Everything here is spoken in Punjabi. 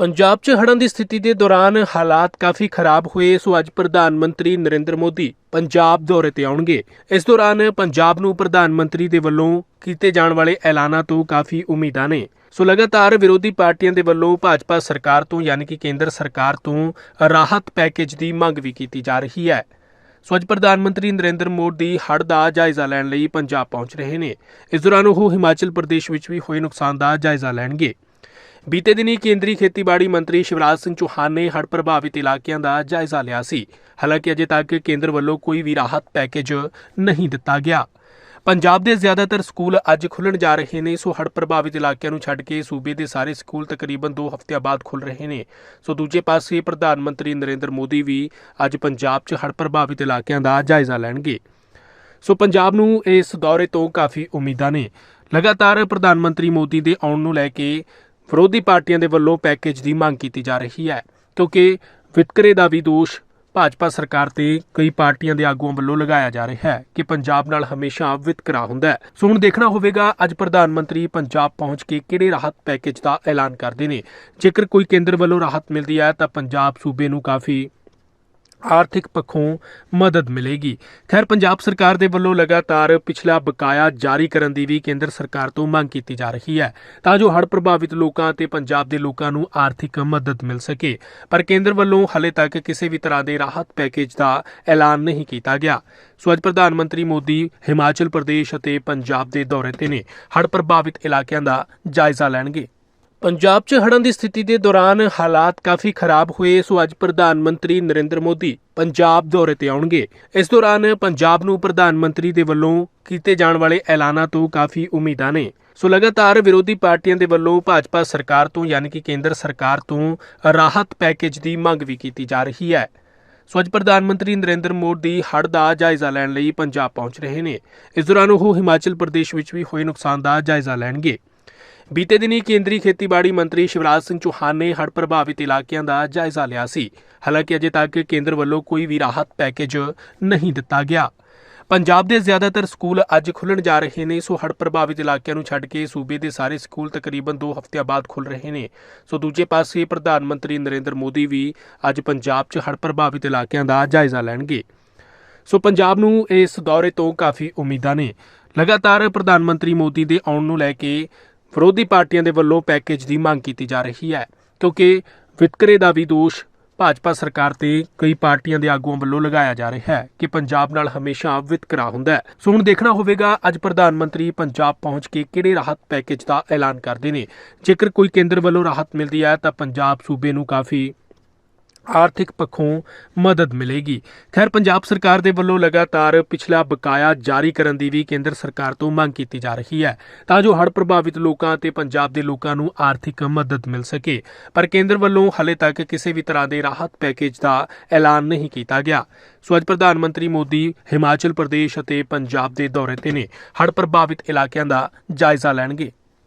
ਪੰਜਾਬ 'ਚ ਹੜ੍ਹਾਂ ਦੀ ਸਥਿਤੀ ਦੇ ਦੌਰਾਨ ਹਾਲਾਤ ਕਾਫੀ ਖਰਾਬ ਹੋਏ, ਸੋ ਅੱਜ ਪ੍ਰਧਾਨ ਮੰਤਰੀ ਨਰਿੰਦਰ ਮੋਦੀ ਪੰਜਾਬ ਦੌਰੇ ਤੇ ਆਉਣਗੇ। ਇਸ ਦੌਰਾਨ ਪੰਜਾਬ ਨੂੰ ਪ੍ਰਧਾਨ ਮੰਤਰੀ ਦੇ ਵੱਲੋਂ ਕੀਤੇ ਜਾਣ ਵਾਲੇ ਐਲਾਨਾਂ ਤੋਂ ਕਾਫੀ ਉਮੀਦਾਂ ਨੇ। ਸੋ ਲਗਾਤਾਰ ਵਿਰੋਧੀ ਪਾਰਟੀਆਂ ਦੇ ਵੱਲੋਂ ਭਾਜਪਾ ਸਰਕਾਰ ਤੋਂ ਯਾਨੀ ਕਿ ਕੇਂਦਰ ਸਰਕਾਰ ਤੋਂ ਰਾਹਤ ਪੈਕੇਜ ਦੀ ਮੰਗ ਵੀ ਕੀਤੀ ਜਾ ਰਹੀ ਹੈ। ਸੋ ਅੱਜ ਪ੍ਰਧਾਨ ਮੰਤਰੀ ਨਰਿੰਦਰ ਮੋਦੀ ਹੜ੍ਹ ਦਾ ਜਾਇਜ਼ਾ ਲੈਣ ਲਈ ਪੰਜਾਬ ਪਹੁੰਚ ਰਹੇ ਨੇ। ਇਸ ਦੌਰਾਨ ਉਹ ਹਿਮਾਚਲ ਪ੍ਰਦੇਸ਼ ਵਿੱਚ ਵੀ ਹੋਏ ਨੁਕਸਾਨ ਦਾ ਜਾਇਜ਼ਾ ਲੈਣਗੇ। ਬੀਤੇ ਦਿਨੀ ਕੇਂਦਰੀ ਖੇਤੀਬਾੜੀ ਮੰਤਰੀ ਸ਼ਿਵਰਾਜ ਸਿੰਘ ਚੌਹਾਨ ਨੇ ਹੜ੍ਹ ਪ੍ਰਭਾਵਿਤ ਇਲਾਕਿਆਂ ਦਾ ਜਾਇਜ਼ਾ ਲਿਆ ਸੀ। ਹਾਲਾਂਕਿ ਅਜੇ ਤੱਕ ਕੇਂਦਰ ਵੱਲੋਂ ਕੋਈ ਵੀ ਰਾਹਤ ਪੈਕੇਜ ਨਹੀਂ ਦਿੱਤਾ ਗਿਆ। ਪੰਜਾਬ ਦੇ ਜ਼ਿਆਦਾਤਰ ਸਕੂਲ ਅੱਜ ਖੁੱਲਣ ਜਾ ਰਹੇ ਨੇ, ਸੋ ਹੜ੍ਹ ਪ੍ਰਭਾਵਿਤ ਇਲਾਕਿਆਂ ਨੂੰ ਛੱਡ ਕੇ ਸੂਬੇ ਦੇ ਸਾਰੇ ਸਕੂਲ ਤਕਰੀਬਨ 2 ਹਫ਼ਤਿਆਂ ਬਾਅਦ ਖੁੱਲ ਰਹੇ ਨੇ। ਸੋ ਦੂਜੇ ਪਾਸੇ ਪ੍ਰਧਾਨ ਮੰਤਰੀ ਨਰਿੰਦਰ ਮੋਦੀ ਵੀ ਅੱਜ ਪੰਜਾਬ 'ਚ ਹੜ੍ਹ ਪ੍ਰਭਾਵਿਤ ਇਲਾਕਿਆਂ ਦਾ ਜਾਇਜ਼ਾ ਲੈਣਗੇ। ਸੋ ਪੰਜਾਬ ਨੂੰ ਇਸ ਦੌਰੇ ਤੋਂ ਕਾਫੀ ਉਮੀਦਾਂ ਨੇ। ਲਗਾਤਾਰ ਪ੍ਰਧਾਨ ਮੰਤਰੀ ਮੋਦੀ ਦੇ ਆਉਣ ਨੂੰ ਲੈ ਕੇ ਵਿਰੋਧੀ ਪਾਰਟੀਆਂ ਦੇ ਵੱਲੋਂ ਪੈਕੇਜ ਦੀ ਮੰਗ ਕੀਤੀ ਜਾ ਰਹੀ ਹੈ, ਕਿਉਂਕਿ ਵਿਤਕਰੇ ਦਾ ਵੀ ਦੋਸ਼ ਭਾਜਪਾ ਸਰਕਾਰ ਤੇ ਕਈ ਪਾਰਟੀਆਂ ਦੇ ਆਗੂਆਂ ਵੱਲੋਂ ਲਗਾਇਆ ਜਾ ਰਿਹਾ ਹੈ ਕਿ ਪੰਜਾਬ ਨਾਲ ਹਮੇਸ਼ਾ ਵਿਤਕਰਾ ਹੁੰਦਾ ਹੈ। ਸੋ ਹੁਣ ਦੇਖਣਾ ਹੋਵੇਗਾ, ਅੱਜ ਪ੍ਰਧਾਨ ਮੰਤਰੀ ਪੰਜਾਬ ਪਹੁੰਚ ਕੇ ਕਿਹੜੇ ਰਾਹਤ ਪੈਕੇਜ ਦਾ ਐਲਾਨ ਕਰਦੇ ਨੇ। ਜੇਕਰ ਕੋਈ ਕੇਂਦਰ ਵੱਲੋਂ ਰਾਹਤ ਮਿਲਦੀ ਹੈ, ਤਾਂ ਪੰਜਾਬ ਸੂਬੇ ਨੂੰ ਕਾਫੀ ਆਰਥਿਕ ਪੱਖੋਂ ਮਦਦ ਮਿਲੇਗੀ। ਖੈਰ, ਪੰਜਾਬ ਸਰਕਾਰ ਦੇ ਵੱਲੋਂ ਲਗਾਤਾਰ ਪਿਛਲਾ ਬਕਾਇਆ ਜਾਰੀ ਕਰਨ ਦੀ ਵੀ ਕੇਂਦਰ ਸਰਕਾਰ ਤੋਂ ਮੰਗ ਕੀਤੀ ਜਾ ਰਹੀ ਹੈ। ਤਾਂ ਜੋ ਹੜ੍ਹ ਪ੍ਰਭਾਵਿਤ ਲੋਕਾਂ ਤੇ ਪੰਜਾਬ ਦੇ ਲੋਕਾਂ ਨੂੰ ਆਰਥਿਕ ਮਦਦ ਮਿਲ ਸਕੇ। ਪਰ ਕੇਂਦਰ ਵੱਲੋਂ ਹਾਲੇ ਤੱਕ ਕਿਸੇ ਵੀ ਤਰ੍ਹਾਂ ਦੇ ਰਾਹਤ ਪੈਕੇਜ ਦਾ ਐਲਾਨ ਨਹੀਂ ਕੀਤਾ ਗਿਆ। ਸੋ ਅੱਜ ਪ੍ਰਧਾਨ ਮੰਤਰੀ ਮੋਦੀ ਹਿਮਾਚਲ ਪ੍ਰਦੇਸ਼ ਅਤੇ ਪੰਜਾਬ ਦੇ ਦੌਰੇ ਤੇ ਨੇ। ਹੜ੍ਹ ਪ੍ਰਭਾਵਿਤ ਇਲਾਕਿਆਂ ਦਾ ਜਾਇਜ਼ਾ ਲੈਣਗੇ। ਪੰਜਾਬ 'ਚ ਹੜ੍ਹਾਂ ਦੀ ਸਥਿਤੀ ਦੇ ਦੌਰਾਨ ਹਾਲਾਤ ਕਾਫੀ ਖਰਾਬ ਹੋਏ, ਸੋ ਅੱਜ ਪ੍ਰਧਾਨ ਮੰਤਰੀ ਨਰਿੰਦਰ ਮੋਦੀ ਪੰਜਾਬ ਦੌਰੇ ਤੇ ਆਉਣਗੇ। ਇਸ ਦੌਰਾਨ ਪੰਜਾਬ ਨੂੰ ਪ੍ਰਧਾਨ ਮੰਤਰੀ ਦੇ ਵੱਲੋਂ ਕੀਤੇ ਜਾਣ ਵਾਲੇ ਐਲਾਨਾਂ ਤੋਂ ਕਾਫੀ ਉਮੀਦਾਂ ਨੇ। ਸੋ ਲਗਾਤਾਰ ਵਿਰੋਧੀ ਪਾਰਟੀਆਂ ਦੇ ਵੱਲੋਂ ਭਾਜਪਾ ਸਰਕਾਰ ਤੋਂ, ਯਾਨੀ ਕਿ ਕੇਂਦਰ ਸਰਕਾਰ ਤੋਂ ਰਾਹਤ ਪੈਕੇਜ ਦੀ ਮੰਗ ਵੀ ਕੀਤੀ ਜਾ ਰਹੀ ਹੈ। ਸੋ ਅੱਜ ਪ੍ਰਧਾਨ ਮੰਤਰੀ ਨਰਿੰਦਰ ਮੋਦੀ ਹੜ੍ਹ ਦਾ ਜਾਇਜ਼ਾ ਲੈਣ ਲਈ ਪੰਜਾਬ ਪਹੁੰਚ ਰਹੇ ਨੇ। ਇਸ ਦੌਰਾਨ ਉਹ ਹਿਮਾਚਲ ਪ੍ਰਦੇਸ਼ ਵਿੱਚ ਵੀ ਹੋਏ ਨੁਕਸਾਨ ਦਾ ਜਾਇਜ਼ਾ ਲੈਣਗੇ। ਬੀਤੇ ਦਿਨੀ ਕੇਂਦਰੀ ਖੇਤੀਬਾੜੀ ਮੰਤਰੀ ਸ਼ਿਵਰਾਜ ਸਿੰਘ ਚੌਹਾਨ ਨੇ ਹੜ੍ਹ ਪ੍ਰਭਾਵਿਤ ਇਲਾਕਿਆਂ ਦਾ ਜਾਇਜ਼ਾ ਲਿਆ ਸੀ। ਹਾਲਾਂਕਿ ਅਜੇ ਤੱਕ ਕੇਂਦਰ ਵੱਲੋਂ ਕੋਈ ਵੀ ਰਾਹਤ ਪੈਕੇਜ ਨਹੀਂ ਦਿੱਤਾ ਗਿਆ। ਪੰਜਾਬ ਦੇ ਜ਼ਿਆਦਾਤਰ ਸਕੂਲ ਅੱਜ ਖੁੱਲਣ ਜਾ ਰਹੇ ਨੇ, ਸੋ ਹੜ੍ਹ ਪ੍ਰਭਾਵਿਤ ਇਲਾਕਿਆਂ ਨੂੰ ਛੱਡ ਕੇ ਸੂਬੇ ਦੇ ਸਾਰੇ ਸਕੂਲ ਤਕਰੀਬਨ 2 ਹਫ਼ਤਿਆਂ ਬਾਅਦ ਖੁੱਲ ਰਹੇ ਨੇ। ਸੋ ਦੂਜੇ ਪਾਸੇ ਪ੍ਰਧਾਨ ਮੰਤਰੀ ਨਰਿੰਦਰ ਮੋਦੀ ਵੀ ਅੱਜ ਪੰਜਾਬ 'ਚ ਹੜ੍ਹ ਪ੍ਰਭਾਵਿਤ ਇਲਾਕਿਆਂ ਦਾ ਜਾਇਜ਼ਾ ਲੈਣਗੇ। ਸੋ ਪੰਜਾਬ ਨੂੰ ਇਸ ਦੌਰੇ ਤੋਂ ਕਾਫੀ ਉਮੀਦਾਂ ਨੇ। ਲਗਾਤਾਰ ਪ੍ਰਧਾਨ ਮੰਤਰੀ ਮੋਦੀ ਦੇ ਆਉਣ ਨੂੰ ਲੈ ਕੇ ਵਿਰੋਧੀ ਪਾਰਟੀਆਂ ਦੇ ਵੱਲੋਂ ਪੈਕੇਜ ਦੀ ਮੰਗ ਕੀਤੀ ਜਾ ਰਹੀ ਹੈ, ਕਿਉਂਕਿ ਵਿਤਕਰੇ ਦਾ ਵੀ ਦੋਸ਼ ਭਾਜਪਾ ਸਰਕਾਰ ਤੇ ਕਈ ਪਾਰਟੀਆਂ ਦੇ ਆਗੂਆਂ ਵੱਲੋਂ ਲਗਾਇਆ ਜਾ ਰਿਹਾ ਹੈ ਕਿ ਪੰਜਾਬ ਨਾਲ ਹਮੇਸ਼ਾ ਵਿਤਕਰਾ ਹੁੰਦਾ ਹੈ। ਸੋ ਹੁਣ ਦੇਖਣਾ ਹੋਵੇਗਾ, ਅੱਜ ਪ੍ਰਧਾਨ ਮੰਤਰੀ ਪੰਜਾਬ ਪਹੁੰਚ ਕੇ ਕਿਹੜੇ ਰਾਹਤ ਪੈਕੇਜ ਦਾ ਐਲਾਨ ਕਰਦੇ ਨੇ। ਜੇਕਰ ਕੋਈ ਕੇਂਦਰ ਵੱਲੋਂ ਰਾਹਤ ਮਿਲਦੀ ਹੈ, ਤਾਂ ਪੰਜਾਬ ਸੂਬੇ ਨੂੰ ਕਾਫੀ ਆਰਥਿਕ ਪੱਖੋਂ ਮਦਦ ਮਿਲੇਗੀ। ਖੈਰ, ਪੰਜਾਬ ਸਰਕਾਰ ਦੇ ਵੱਲੋਂ ਲਗਾਤਾਰ ਪਿਛਲਾ ਬਕਾਇਆ ਜਾਰੀ ਕਰਨ ਦੀ ਵੀ ਕੇਂਦਰ ਸਰਕਾਰ ਤੋਂ ਮੰਗ ਕੀਤੀ ਜਾ ਰਹੀ ਹੈ, ਤਾਂ ਜੋ ਹੜ੍ਹ ਪ੍ਰਭਾਵਿਤ ਲੋਕਾਂ ਅਤੇ ਪੰਜਾਬ ਦੇ ਲੋਕਾਂ ਨੂੰ ਆਰਥਿਕ ਮਦਦ ਮਿਲ ਸਕੇ। ਪਰ ਕੇਂਦਰ ਵੱਲੋਂ ਹਾਲੇ ਤੱਕ ਕਿਸੇ ਵੀ ਤਰ੍ਹਾਂ ਦੇ ਰਾਹਤ ਪੈਕੇਜ ਦਾ ਐਲਾਨ ਨਹੀਂ ਕੀਤਾ ਗਿਆ। ਸੋ ਅੱਜ ਪ੍ਰਧਾਨ ਮੰਤਰੀ ਮੋਦੀ ਹਿਮਾਚਲ ਪ੍ਰਦੇਸ਼ ਅਤੇ ਪੰਜਾਬ ਦੇ ਦੌਰੇ ਤੇ ਨੇ। ਹੜ੍ਹ ਪ੍ਰਭਾਵਿਤ ਇਲਾਕਿਆਂ ਦਾ ਜਾਇਜ਼ਾ ਲੈਣਗੇ।